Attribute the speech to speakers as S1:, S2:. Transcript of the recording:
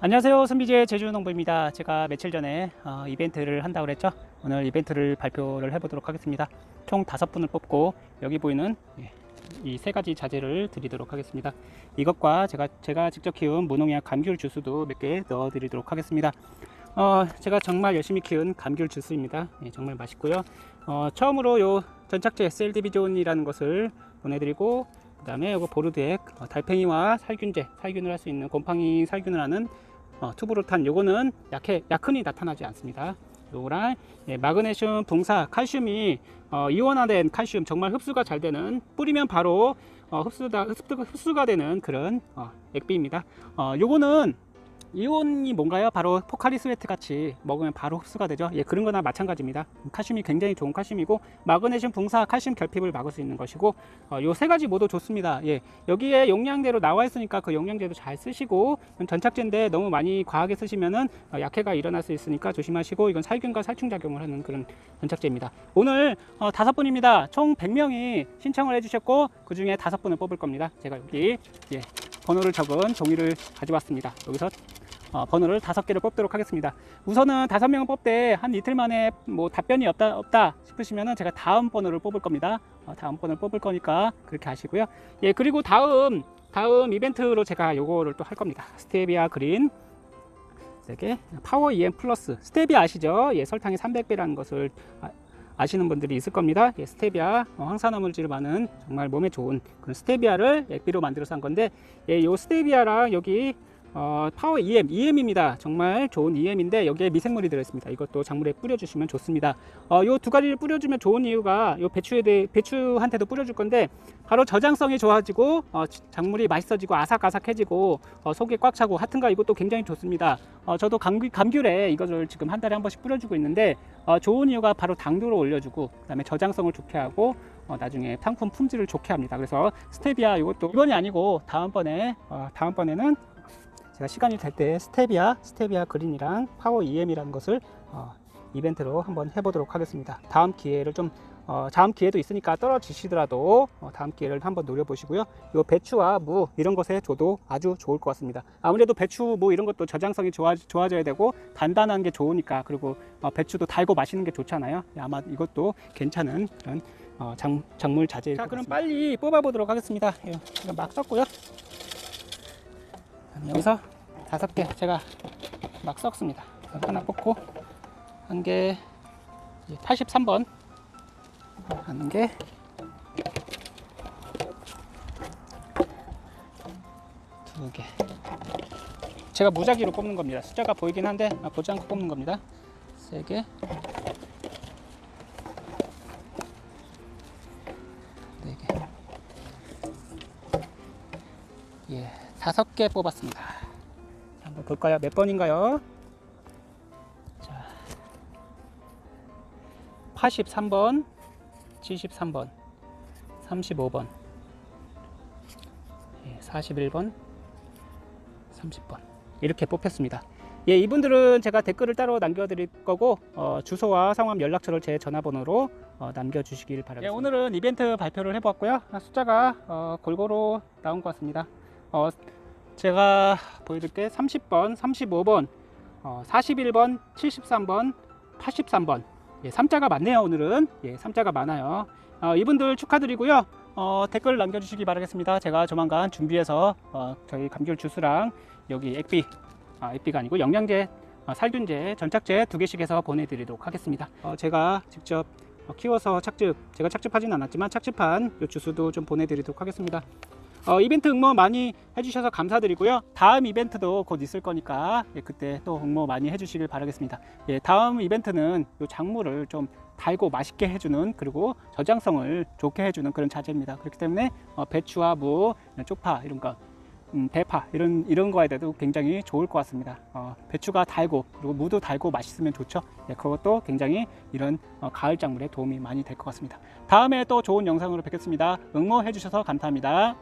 S1: 안녕하세요. 선비제 제주농부입니다. 제가 며칠 전에 어, 이벤트를 한다고 그랬죠. 오늘 이벤트를 발표를 해보도록 하겠습니다. 총 다섯 분을 뽑고 여기 보이는 이 세 가지 자재를 드리도록 하겠습니다. 이것과 제가 제가 직접 키운 무농약 감귤 주스도 몇 개 넣어 드리도록 하겠습니다. 어, 제가 정말 열심히 키운 감귤 주스입니다. 예, 정말 맛있고요. 어, 처음으로 요 전착제 셀디비존이라는 것을 보내드리고 그 다음에 이거 보르드액 어, 달팽이와 살균제 살균을 할 수 있는 곰팡이 살균을 하는 어, 투브로 탄 요거는 약해 약흔히 나타나지 않습니다. 요거랑 예, 마그네슘, 붕사, 칼슘이 어, 이온화된 칼슘 정말 흡수가 잘 되는 뿌리면 바로 어, 흡수다 흡수, 흡수가 되는 그런 어, 액비입니다. 어, 요거는 이온이 뭔가요? 바로 포카리 스웨트 같이 먹으면 바로 흡수가 되죠. 예, 그런 거나 마찬가지입니다. 칼슘이 굉장히 좋은 칼슘이고 마그네슘, 붕사, 칼슘 결핍을 막을 수 있는 것이고 어, 요세 가지 모두 좋습니다. 예, 여기에 용량대로 나와 있으니까 그 용량대도 잘 쓰시고 전착제인데 너무 많이 과하게 쓰시면은 어, 약해가 일어날 수 있으니까 조심하시고 이건 살균과 살충 작용을 하는 그런 전착제입니다. 오늘 어, 다섯 분입니다. 총 100명이 신청을 해주셨고 그 중에 다섯 분을 뽑을 겁니다. 제가 여기 예, 번호를 적은 종이를 가져왔습니다. 여기서 어, 번호를 다섯 개를 뽑도록 하겠습니다. 우선은 다섯 명을 뽑되 한 이틀 만에 뭐 답변이 없다 없다 싶으시면은 제가 다음 번호를 뽑을 겁니다. 어, 다음 번호를 뽑을 거니까 그렇게 하시고요. 예 그리고 다음 다음 이벤트로 제가 요거를 또 할 겁니다. 스테비아 그린 세개 파워 EM 플러스 스테비아 아시죠? 예 설탕이 300배라는 것을 아, 아시는 분들이 있을 겁니다. 예, 스테비아 어, 황산화물질이 많은 정말 몸에 좋은 그런 스테비아를 액비로 만들어서 한 건데 예, 요 스테비아랑 여기 어, 파워 EM, EM입니다. 정말 좋은 EM인데 여기에 미생물이 들어있습니다. 이것도 작물에 뿌려주시면 좋습니다. 어, 요두 가지를 뿌려주면 좋은 이유가 요 배추에 대해 배추한테도 뿌려줄 건데 바로 저장성이 좋아지고 어, 작물이 맛있어지고 아삭아삭해지고 어, 속이 꽉 차고 하여튼가 이것도 굉장히 좋습니다. 어, 저도 감귤, 감귤에 이것을 지금 한 달에 한 번씩 뿌려주고 있는데 어, 좋은 이유가 바로 당도를 올려주고 그다음에 저장성을 좋게 하고 어, 나중에 상품 품질을 좋게 합니다. 그래서 스테비아 이것도 이번이 아니고 다음번에 어, 다음번에는 제가 시간이 될 때 스테비아, 스테비아 그린이랑 파워 EM이라는 것을 어, 이벤트로 한번 해보도록 하겠습니다. 다음 기회를 좀 어, 다음 기회도 있으니까 떨어지시더라도 어, 다음 기회를 한번 노려보시고요. 이 배추와 무 이런 것에 줘도 아주 좋을 것 같습니다. 아무래도 배추 무 이런 것도 저장성이 좋아, 좋아져야 되고 단단한 게 좋으니까 그리고 어, 배추도 달고 맛있는 게 좋잖아요. 아마 이것도 괜찮은 그런 어, 작, 작물 자재일 자, 그럼 빨리 뽑아보도록 하겠습니다. 예, 막 썼고요. 여기서 다섯 개 제가 막 썩습니다. 하나 뽑고 한 개 83번 한 개 두 개 제가 무작위로 뽑는 겁니다. 숫자가 보이긴 한데 아, 보지 않고 뽑는 겁니다. 세 개, 다섯 개 뽑았습니다. 한번 볼까요? 몇 번인가요? 자, 83번, 73번, 35번, 예, 41번, 30번 이렇게 뽑혔습니다. 예, 이분들은 제가 댓글을 따로 남겨드릴 거고 어, 주소와 성함 연락처를 제 전화번호로 어, 남겨주시길 바랍니다. 예, 오늘은 이벤트 발표를 해보았고요. 아, 숫자가 어, 골고루 나온 것 같습니다. 어, 제가 보여드릴게 30번, 35번, 어, 41번, 73번, 83번. 예, 3자가 많네요, 오늘은. 예, 3자가 많아요. 어, 이분들 축하드리고요. 어, 댓글 남겨주시기 바라겠습니다. 제가 조만간 준비해서 어, 저희 감귤 주스랑 여기 액비, 아, 액비가 아니고 영양제, 어, 살균제, 전착제 두 개씩 해서 보내드리도록 하겠습니다. 어, 제가 직접 어, 키워서 착즙, 제가 착즙하진 않았지만 착즙한 이 주스도 좀 보내드리도록 하겠습니다. 어, 이벤트 응모 많이 해주셔서 감사드리고요. 다음 이벤트도 곧 있을 거니까 예, 그때 또 응모 많이 해주시길 바라겠습니다. 예, 다음 이벤트는 요 작물을 좀 달고 맛있게 해주는 그리고 저장성을 좋게 해주는 그런 자재입니다. 그렇기 때문에 어, 배추와 무, 쪽파 이런 거, 음, 대파 이런 이런 거에 대해도 굉장히 좋을 것 같습니다. 어, 배추가 달고 그리고 무도 달고 맛있으면 좋죠. 예, 그것도 굉장히 이런 어, 가을 작물에 도움이 많이 될 것 같습니다. 다음에 또 좋은 영상으로 뵙겠습니다. 응모해 주셔서 감사합니다.